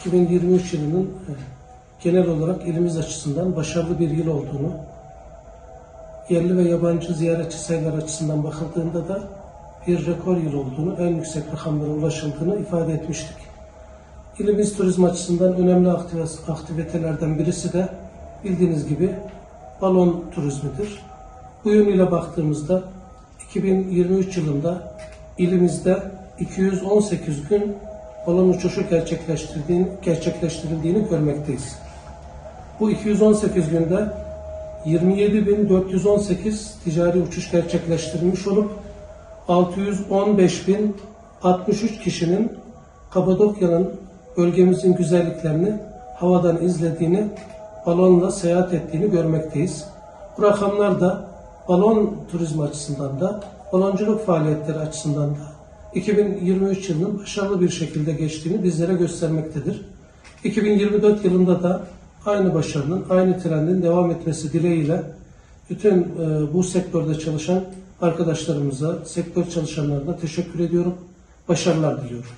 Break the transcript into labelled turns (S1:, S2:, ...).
S1: 2023 yılının genel olarak ilimiz açısından başarılı bir yıl olduğunu, yerli ve yabancı ziyaretçi sayılar açısından bakıldığında da bir rekor yıl olduğunu, en yüksek rakamlara ulaşıldığını ifade etmiştik. İlimiz turizm açısından önemli aktivitelerden birisi de bildiğiniz gibi balon turizmidir. Bu yönüyle baktığımızda 2023 yılında ilimizde 218 gün balon uçuşu gerçekleştirildiğini görmekteyiz. Bu 218 günde 27.418 ticari uçuş gerçekleştirilmiş olup 615.063 kişinin Kapadokya'nın bölgemizin güzelliklerini havadan izlediğini, balonla seyahat ettiğini görmekteyiz. Bu rakamlar da balon turizmi açısından da, balonculuk faaliyetleri açısından da 2023 yılının başarılı bir şekilde geçtiğini bizlere göstermektedir. 2024 yılında da aynı başarının, aynı trendin devam etmesi dileğiyle bütün e, bu sektörde çalışan arkadaşlarımıza, sektör çalışanlarına teşekkür ediyorum. Başarılar diliyorum.